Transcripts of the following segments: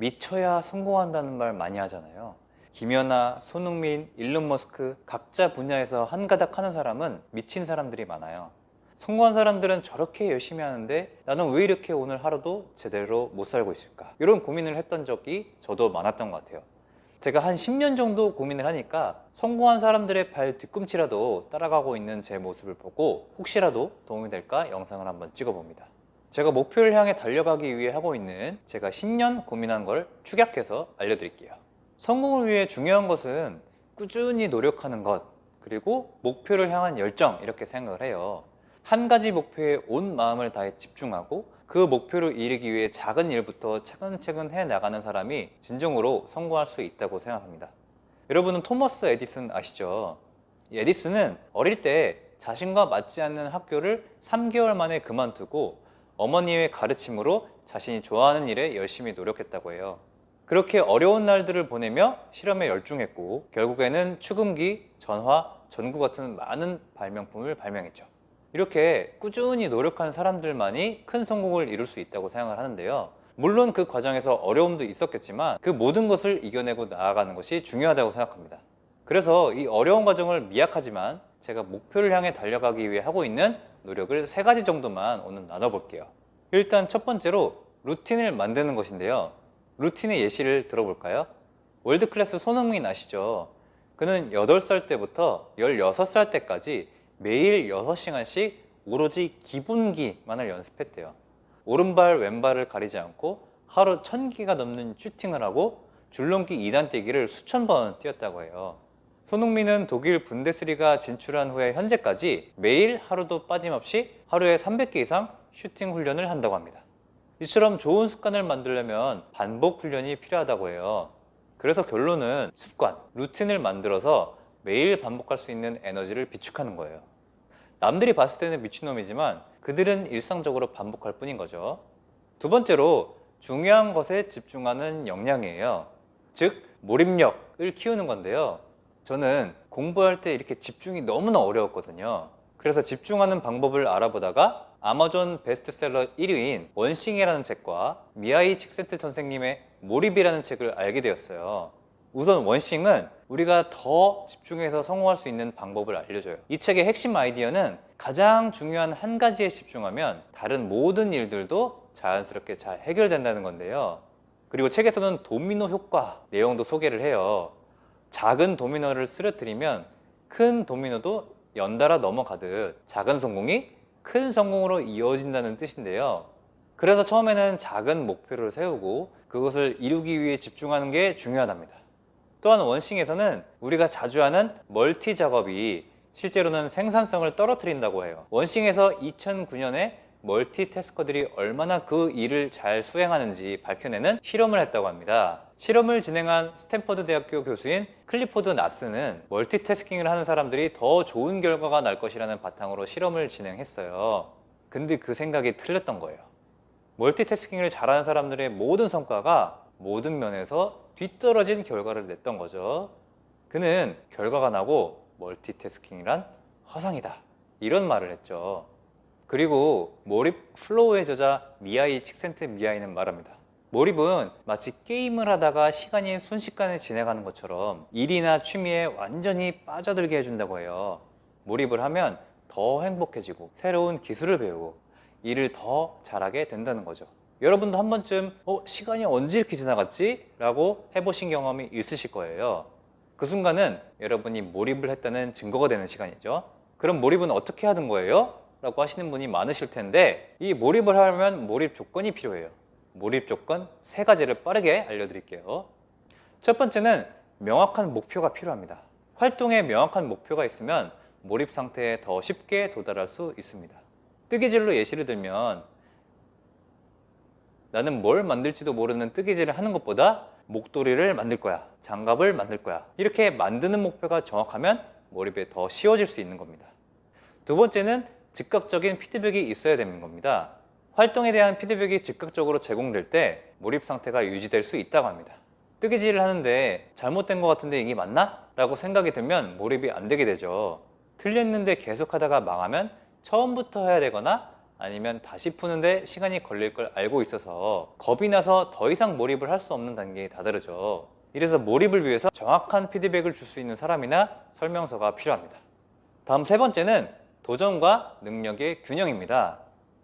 미쳐야 성공한다는 말 많이 하잖아요. 김연아, 손흥민, 일론 머스크 각자 분야에서 한가닥 하는 사람은 미친 사람들이 많아요. 성공한 사람들은 저렇게 열심히 하는데 나는 왜 이렇게 오늘 하루도 제대로 못 살고 있을까? 이런 고민을 했던 적이 저도 많았던 것 같아요. 제가 한 10년 정도 고민을 하니까 성공한 사람들의 발 뒤꿈치라도 따라가고 있는 제 모습을 보고 혹시라도 도움이 될까 영상을 한번 찍어봅니다. 제가 목표를 향해 달려가기 위해 하고 있는 제가 10년 고민한 걸 축약해서 알려드릴게요. 성공을 위해 중요한 것은 꾸준히 노력하는 것, 그리고 목표를 향한 열정, 이렇게 생각을 해요. 한 가지 목표에 온 마음을 다해 집중하고 그 목표를 이루기 위해 작은 일부터 차근차근 해 나가는 사람이 진정으로 성공할 수 있다고 생각합니다. 여러분은 토머스 에디슨 아시죠? 이 에디슨은 어릴 때 자신과 맞지 않는 학교를 3개월 만에 그만두고 어머니의 가르침으로 자신이 좋아하는 일에 열심히 노력했다고 해요. 그렇게 어려운 날들을 보내며 실험에 열중했고 결국에는 축음기, 전화, 전구 같은 많은 발명품을 발명했죠. 이렇게 꾸준히 노력하는 사람들만이 큰 성공을 이룰 수 있다고 생각을 하는데요. 물론 그 과정에서 어려움도 있었겠지만 그 모든 것을 이겨내고 나아가는 것이 중요하다고 생각합니다. 그래서 이 어려운 과정을 미약하지만 제가 목표를 향해 달려가기 위해 하고 있는 노력을 세 가지 정도만 오늘 나눠볼게요. 일단 첫 번째로 루틴을 만드는 것인데요. 루틴의 예시를 들어볼까요? 월드클래스 손흥민 아시죠? 그는 8살 때부터 16살 때까지 매일 6시간씩 오로지 기본기만을 연습했대요. 오른발, 왼발을 가리지 않고 하루 1000기가 넘는 슈팅을 하고 줄넘기 2단 뛰기를 수천 번 뛰었다고 해요. 손흥민은 독일 분데스리가 진출한 후에 현재까지 매일 하루도 빠짐없이 하루에 300개 이상 슈팅 훈련을 한다고 합니다. 이처럼 좋은 습관을 만들려면 반복 훈련이 필요하다고 해요. 그래서 결론은 습관, 루틴을 만들어서 매일 반복할 수 있는 에너지를 비축하는 거예요. 남들이 봤을 때는 미친놈이지만 그들은 일상적으로 반복할 뿐인 거죠. 두 번째로 중요한 것에 집중하는 역량이에요. 즉, 몰입력을 키우는 건데요. 저는 공부할 때 이렇게 집중이 너무나 어려웠거든요. 그래서 집중하는 방법을 알아보다가 아마존 베스트셀러 1위인 원싱이라는 책과 미하이 칙센트 선생님의 몰입이라는 책을 알게 되었어요. 우선 원싱은 우리가 더 집중해서 성공할 수 있는 방법을 알려줘요. 이 책의 핵심 아이디어는 가장 중요한 한 가지에 집중하면 다른 모든 일들도 자연스럽게 잘 해결된다는 건데요. 그리고 책에서는 도미노 효과 내용도 소개를 해요. 작은 도미노를 쓰러뜨리면 큰 도미노도 연달아 넘어가듯 작은 성공이 큰 성공으로 이어진다는 뜻인데요. 그래서 처음에는 작은 목표를 세우고 그것을 이루기 위해 집중하는 게 중요하답니다. 또한 원싱에서는 우리가 자주 하는 멀티 작업이 실제로는 생산성을 떨어뜨린다고 해요. 원싱에서 2009년에 멀티태스커들이 얼마나 그 일을 잘 수행하는지 밝혀내는 실험을 했다고 합니다. 실험을 진행한 스탠퍼드 대학교 교수인 클리포드 나스는 멀티태스킹을 하는 사람들이 더 좋은 결과가 날 것이라는 바탕으로 실험을 진행했어요. 근데 그 생각이 틀렸던 거예요. 멀티태스킹을 잘하는 사람들의 모든 성과가 모든 면에서 뒤떨어진 결과를 냈던 거죠. 그는 결과가 나고 멀티태스킹이란 허상이다. 이런 말을 했죠. 그리고 몰입 플로우의 저자 미아이 칙센트 미아이는 말합니다. 몰입은 마치 게임을 하다가 시간이 순식간에 지나가는 것처럼 일이나 취미에 완전히 빠져들게 해준다고 해요. 몰입을 하면 더 행복해지고 새로운 기술을 배우고 일을 더 잘하게 된다는 거죠. 여러분도 한 번쯤 어, 시간이 언제 이렇게 지나갔지? 라고 해보신 경험이 있으실 거예요. 그 순간은 여러분이 몰입을 했다는 증거가 되는 시간이죠. 그럼 몰입은 어떻게 하는 거예요? 라고 하시는 분이 많으실 텐데 이 몰입을 하려면 몰입 조건이 필요해요. 몰입 조건 세 가지를 빠르게 알려드릴게요. 첫 번째는 명확한 목표가 필요합니다. 활동에 명확한 목표가 있으면 몰입 상태에 더 쉽게 도달할 수 있습니다. 뜨개질로 예시를 들면 나는 뭘 만들지도 모르는 뜨개질을 하는 것보다 목도리를 만들 거야. 장갑을 만들 거야. 이렇게 만드는 목표가 정확하면 몰입에 더 쉬워질 수 있는 겁니다. 두 번째는 즉각적인 피드백이 있어야 되는 겁니다. 활동에 대한 피드백이 즉각적으로 제공될 때 몰입 상태가 유지될 수 있다고 합니다. 뜨개질을 하는데 잘못된 것 같은데 이게 맞나? 라고 생각이 들면 몰입이 안 되게 되죠. 틀렸는데 계속 하다가 망하면 처음부터 해야 되거나 아니면 다시 푸는데 시간이 걸릴 걸 알고 있어서 겁이 나서 더 이상 몰입을 할 수 없는 단계에 다다르죠. 이래서 몰입을 위해서 정확한 피드백을 줄 수 있는 사람이나 설명서가 필요합니다. 다음 세 번째는 도전과 능력의 균형입니다.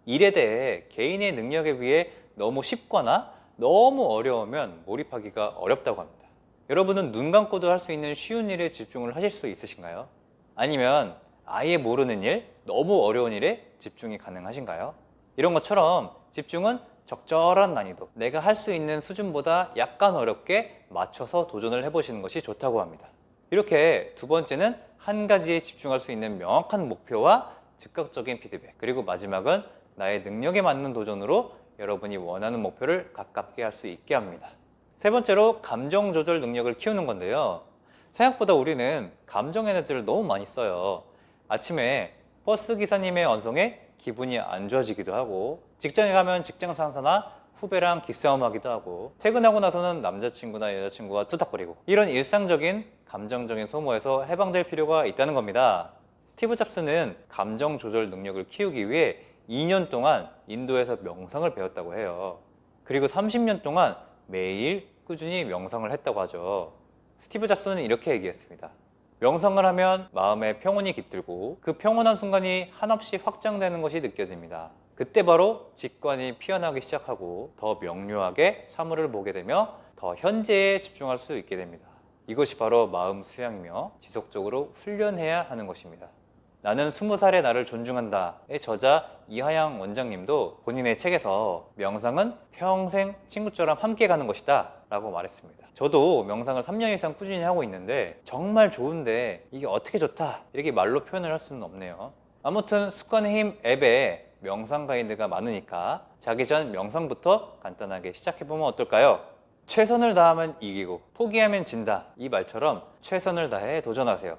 일에 대해 개인의 능력에 비해 너무 쉽거나 너무 어려우면 몰입하기가 어렵다고 합니다. 여러분은 눈 감고도 할 수 있는 쉬운 일에 집중을 하실 수 있으신가요? 아니면 아예 모르는 일, 너무 어려운 일에 집중이 가능하신가요? 이런 것처럼 집중은 적절한 난이도, 내가 할 수 있는 수준보다 약간 어렵게 맞춰서 도전을 해보시는 것이 좋다고 합니다. 이렇게 두 번째는 한 가지에 집중할 수 있는 명확한 목표와 즉각적인 피드백, 그리고 마지막은 나의 능력에 맞는 도전으로 여러분이 원하는 목표를 가깝게 할 수 있게 합니다. 세 번째로 감정 조절 능력을 키우는 건데요. 생각보다 우리는 감정 에너지를 너무 많이 써요. 아침에 버스 기사님의 언성에 기분이 안 좋아지기도 하고 직장에 가면 직장 상사나 후배랑 기싸움하기도 하고 퇴근하고 나서는 남자친구나 여자친구와 투닥거리고 이런 일상적인 감정적인 소모에서 해방될 필요가 있다는 겁니다. 스티브 잡스는 감정 조절 능력을 키우기 위해 2년 동안 인도에서 명상을 배웠다고 해요. 그리고 30년 동안 매일 꾸준히 명상을 했다고 하죠. 스티브 잡스는 이렇게 얘기했습니다. 명상을 하면 마음에 평온이 깃들고 그 평온한 순간이 한없이 확장되는 것이 느껴집니다. 그때 바로 직관이 피어나기 시작하고 더 명료하게 사물을 보게 되며 더 현재에 집중할 수 있게 됩니다. 이것이 바로 마음 수양이며 지속적으로 훈련해야 하는 것입니다. 나는 스무 살의 나를 존중한다의 저자 이하양 원장님도 본인의 책에서 명상은 평생 친구처럼 함께 가는 것이다 라고 말했습니다. 저도 명상을 3년 이상 꾸준히 하고 있는데 정말 좋은데 이게 어떻게 좋다 이렇게 말로 표현을 할 수는 없네요. 아무튼 습관의 힘 앱에 명상 가이드가 많으니까 자기 전 명상부터 간단하게 시작해보면 어떨까요? 최선을 다하면 이기고 포기하면 진다 이 말처럼 최선을 다해 도전하세요.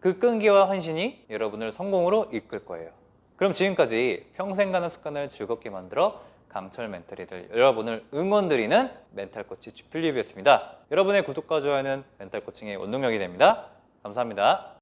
그 끈기와 헌신이 여러분을 성공으로 이끌 거예요. 그럼 지금까지 평생 가는 습관을 즐겁게 만들어 강철 멘탈이들 여러분을 응원드리는 멘탈 코치 주필립이었습니다. 여러분의 구독과 좋아요는 멘탈 코칭의 원동력이 됩니다. 감사합니다.